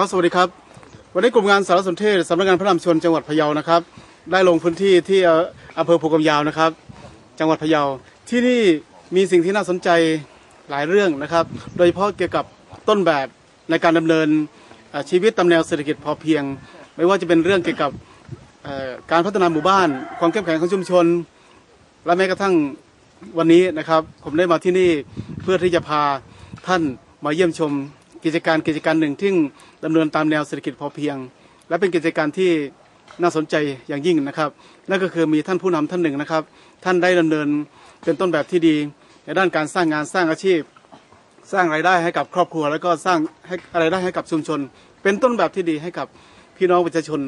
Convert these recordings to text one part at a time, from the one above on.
ครับสวัสดีครับ วันนี้กลุ่มงานสารสนเทศสำนักงานพระนำชนจังหวัดพะเยานะครับ ได้ลงพื้นที่ที่อำเภอภูกำยาวนะครับ จังหวัดพะเยาที่นี่มีสิ่งที่น่าสนใจหลายเรื่องนะครับ โดยเฉพาะเกี่ยวกับต้นแบบในการดำเนินชีวิตตามแนวเศรษฐกิจพอเพียง ไม่ว่าจะเป็นเรื่องเกี่ยวกับการพัฒนาหมู่บ้าน ความเข้มแข็งของชุมชน และแม้กระทั่งวันนี้นะครับ ผมได้มาที่นี่เพื่อที่จะพาท่านมาเยี่ยมชม กิจการกิจการหนึ่งที่ดำเนินตามแนวเศรษฐกิจพอเพียง และเป็นกิจการที่น่าสนใจอย่างยิ่งนะครับนั่นก็คือมีท่านผู้นำท่านหนึ่งนะครับ ท่านได้ดำเนินเป็นต้นแบบที่ดี ในด้านการสร้างงานสร้างอาชีพ สร้างรายได้ให้กับครอบครัว แล้วก็สร้างให้รายได้ให้กับชุมชน เป็นต้นแบบที่ดีให้กับพี่น้องประชาชน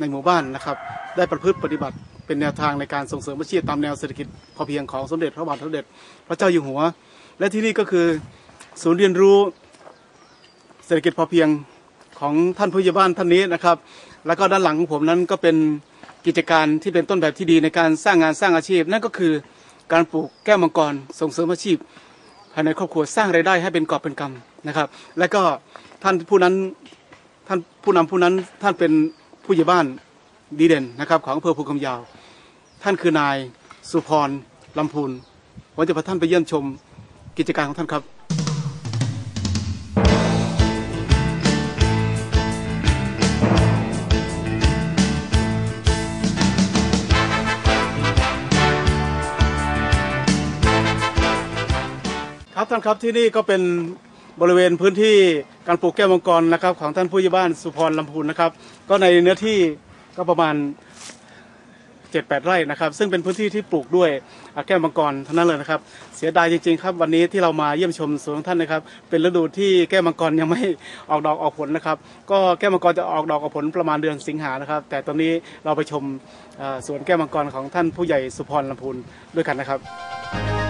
ในหมู่บ้านนะครับ ได้ประพฤติปฏิบัติเป็นแนวทางในการส่งเสริมอาชีพตามแนวเศรษฐกิจพอเพียงของสมเด็จพระบาทสมเด็จ พระเจ้าอยู่หัว และที่นี่ก็คือศูนย์เรียนรู้ เศรษฐกิจพอเพียงของท่านผู้ใหญ่บ้านท่านนี้นะครับ แล้วก็ด้านหลังของผมนั้นก็เป็นกิจการที่เป็นต้นแบบที่ดีในการสร้างงานสร้างอาชีพ นั่นก็คือการปลูกแก้วมังกรส่งเสริมอาชีพภายในครอบครัวสร้างรายได้ให้เป็นกอบเป็นกำนะครับ และก็ท่านผู้นั้นท่านผู้นำผู้นั้นท่านเป็นผู้ใหญ่บ้านดีเด่นนะครับ ของอำเภอภูคำยาว ท่านคือนายสุพรลำพูนผมจะพาท่านไปเยี่ยมชมกิจการของท่านครับ ครับท่านครับที่นี่ก็เป็นบริเวณพื้นที่การปลูกแก้วมังกรนะครับ ของท่านผู้ใหญ่บ้านสุพรลำพูนนะครับ ก็ในเนื้อที่ก็ประมาณ 7-8 ไร่นะครับ ซึ่งเป็นพื้นที่ที่ปลูกด้วยแก้วมังกรเทั้งนั้นเลยนะครับ เสียดายจริงๆครับวันนี้ที่เรามาเยี่ยมชมสวนของท่านนะครับ เป็นฤดูที่แก้วมังกรยังไม่ออกดอกออกผลนะครับ ก็แก้วมังกรจะออกดอกออกผลประมาณเดือนสิงหานะครับ แต่ตอนนี้เราไปชมสวนแก้วมังกรของท่านผู้ใหญ่สุพรลำพูนด้วยกันนะครับ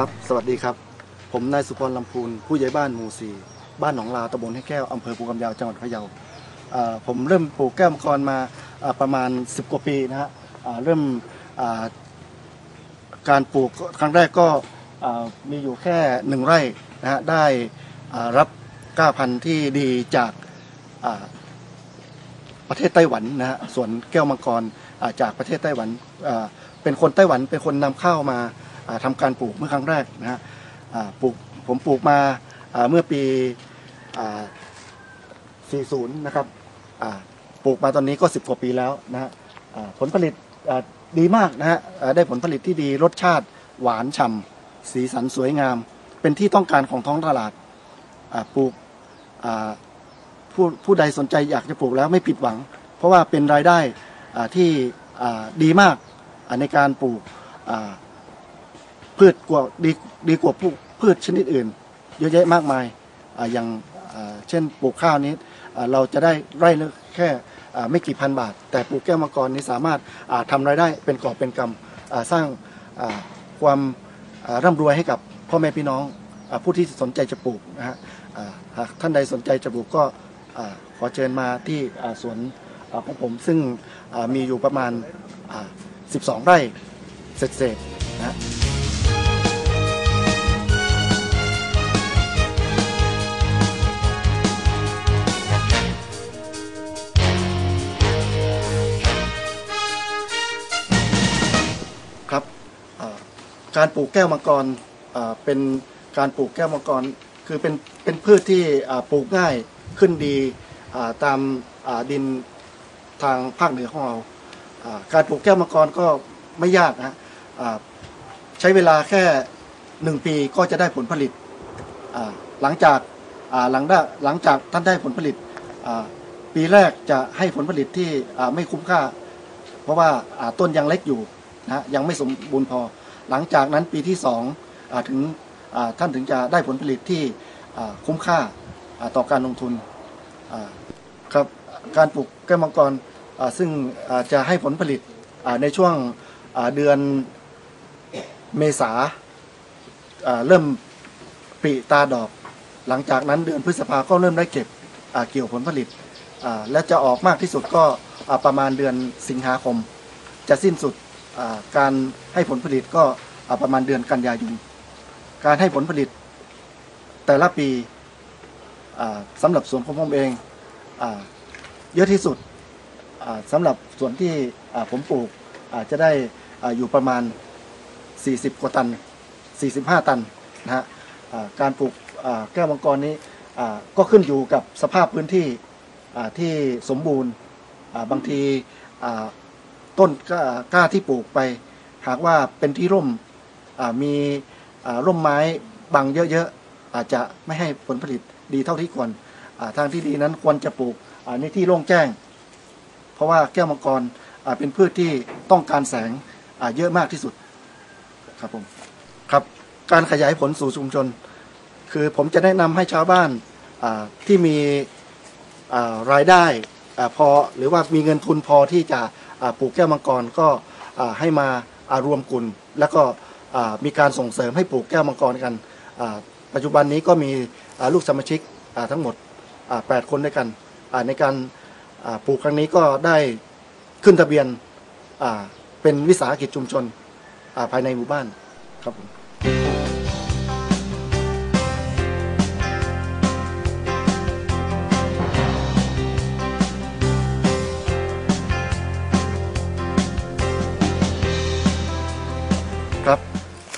ครับ สวัสดีครับ ผมนายสุพรลำพูน ผู้ใหญ่บ้านหมู่สี่บ้านหนองลาตำบลให้แก้วอำเภอภูกำยาวจังหวัดพะเยาผมเริ่มปลูกแก้วมังกรมาประมาณ 10 กว่าปีนะฮะเริ่มการปลูกครั้งแรกก็มีอยู่แค่หนึ่งไร่นะฮะได้รับก้าพันธุ์ที่ดีจากประเทศไต้หวันนะฮะส่วนแก้วมังกรจากประเทศไต้หวันเป็นคนไต้หวันเป็นคนนำเข้ามา ทำการปลูกเมื่อครั้งแรกนะฮะปลูกผมปลูกมาเมื่อปี 40 นะครับปลูกมาตอนนี้ก็ 10 กว่าปีแล้วนะฮะผลผลิตดีมากนะฮะได้ผลผลิตที่ดีรสชาติหวานฉ่ำสีสันสวยงาม เป็นที่ต้องการของท้องตลาดปลูกผู้ผู้ใดสนใจอยากจะปลูกแล้วไม่ผิดหวัง เพราะว่าเป็นรายได้ที่ดีมากในการปลูก พืชกว่าดีดีกว่าพืชพืชชนิดอื่น เยอะแยะมากมายอ่าอย่างอ่าเช่นปลูกข้าวนี้อ่าเราจะได้ไร่ละแค่อ่าไม่กี่พันบาท แต่ปลูกแก้วมังกรนี้สามารถอ่าทำรายได้เป็นกอบเป็นกำอ่าสร้างอ่าความอ่าร่ำรวยให้กับพ่อแม่พี่น้องอาผู้ที่สนใจจะปลูกนะฮะอ่าหากท่านใดสนใจจะปลูกก็อ่าขอเชิญมาที่อ่าสวนอ่าของผมซึ่งอ่ามีอยู่ประมาณอ่า12 ไร่เศษๆนะฮะ การปลูกแก้วมังกรเป็นการปลูกแก้วมังกร คือเป็นเป็นพืชที่ปลูกง่ายขึ้นดีตามดินทางภาคเหนือของเราการปลูกแก้วมังกรก็ไม่ยากนะะใช้เวลาแค่หนึ่งปีก็จะได้ผลผลิตหลังจากหลังได้หลังจากท่านได้ผลผลิตปีแรกจะให้ผลผลิตที่ไม่คุ้มค่า เพราะว่าต้นยังเล็กอยู่นะยังไม่สมบูรณ์พอ หลังจากนั้นปีที่สองถึงท่านถึงจะได้ผลผลิตที่คุ้มค่าต่อการลงทุนครับการปลูกแก้วมังกรซึ่งจะให้ผลผลิตในช่วงเดือนเมษาเริ่มปริตาดอก หลังจากนั้นเดือนพฤษภาก็เริ่มได้เก็บเกี่ยวผลผลิต และจะออกมากที่สุดก็ประมาณเดือนสิงหาคม จะสิ้นสุด การให้ผลผลิตก็ประมาณเดือนกันยายน การให้ผลผลิตแต่ละปีสำหรับสวนของผมเองอเยอะที่สุดสำหรับสวนที่ผมปลูกอาจจะได้อ่าอยู่ประมาณ 40 กว่าตัน 45 ตันนะฮะการปลูกแก้วมังกรนี้ก็ขึ้นอยู่กับสภาพพื้นที่ที่สมบูรณ์บางที ต้นกล้าที่ปลูกไป หากว่าเป็นที่ร่มมีร่มไม้บังเยอะๆอาจจะไม่ให้ผลผลิตดีเท่าที่ควรทางที่ดีนั้นควรจะปลูกในที่โล่งแจ้ง เพราะว่าแก้วมังกรเป็นพืชที่ต้องการแสงเยอะมากที่สุดครับผมครับการขยายผลสู่ชุมชน คือผมจะแนะนำให้ชาวบ้านที่มีรายได้อพอหรือว่ามีเงินทุนพอที่จะ ปลูกแก้วมังกรก็ให้มาารวมกลุ่มแล้วก็มีการส่งเสริมให้ปลูกแก้วมังกรกัน ปัจจุบันนี้ก็มีลูกสมาชิกทั้งหมดอ่าแปดคนด้วยกัน ในการปลูกครั้งนี้ก็ได้ขึ้นทะเบียนเป็นวิสาหกิจชุมชนภายในหมู่บ้านครับผม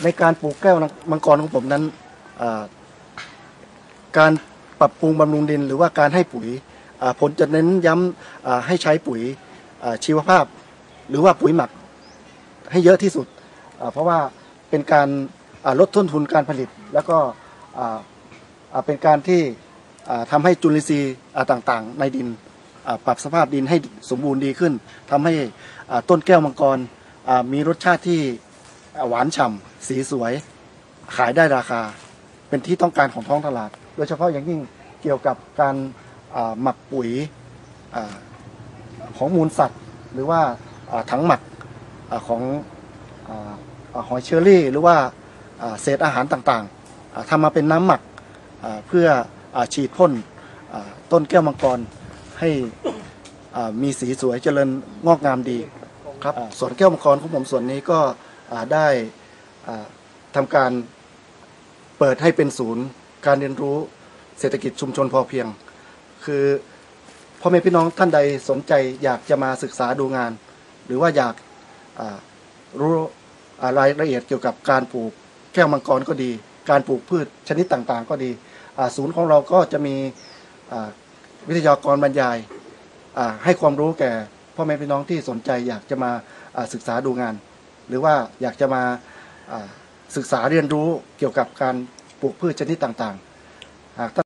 ในการปลูกแก้วมังกรของผมนั้นการปรับปรุงบำรุงดิน หรือว่าการให้ปุ๋ยผลจะเน้นย้ำให้ใช้ปุ๋ยชีวภาพ หรือว่าปุ๋ยหมักให้เยอะที่สุด เพราะว่าเป็นการลดต้นทุนการผลิต แล้วก็เป็นการที่ทำให้จุลินทรีย์ต่างๆ ในดินปรับสภาพดินให้สมบูรณ์ดีขึ้นทำให้ต้นแก้วมังกรมีรสชาติที่หวานฉ่ำ สีสวย ขายได้ราคา เป็นที่ต้องการของท้องตลาด โดยเฉพาะอย่างยิ่งเกี่ยวกับการอ่าหมักปุ๋ยอาของมูลสัตว์ หรือว่าอ่าถังหมักอ่าของอาอ่าหอยเชอรี่ หรือว่าอ่าเศษอาหารต่างๆอ่าทำมาเป็นน้ำหมักอ่าเพื่ออาฉีดพ่นอ่าต้นแก้วมังกรให้อ่ามีสีสวยเจริญงอกงามดีครับอ่าสวนแก้วมังกรของผมส่วนนี้ก็อ่าได้ อ่าทำการเปิดให้เป็นศูนย์ การเรียนรู้เศรษฐกิจชุมชนพอเพียง คือพ่อแม่พี่น้องท่านใดสนใจอยากจะมาศึกษาดูงาน หรือว่าอยากรู้รายละเอียดเกี่ยวกับการปลูกแก้วมังกรก็ดี การปลูกพืชชนิดต่างๆ ก็ดีศูนย์ของเราก็จะมีวิทยากรบรรยายให้ความรู้แก่พ่อแม่พี่น้องที่สนใจอยากจะมาศึกษาดูงาน หรือว่าอยากจะมา ศึกษาเรียนรู้เกี่ยวกับการปลูกพืชชนิดต่างๆหาก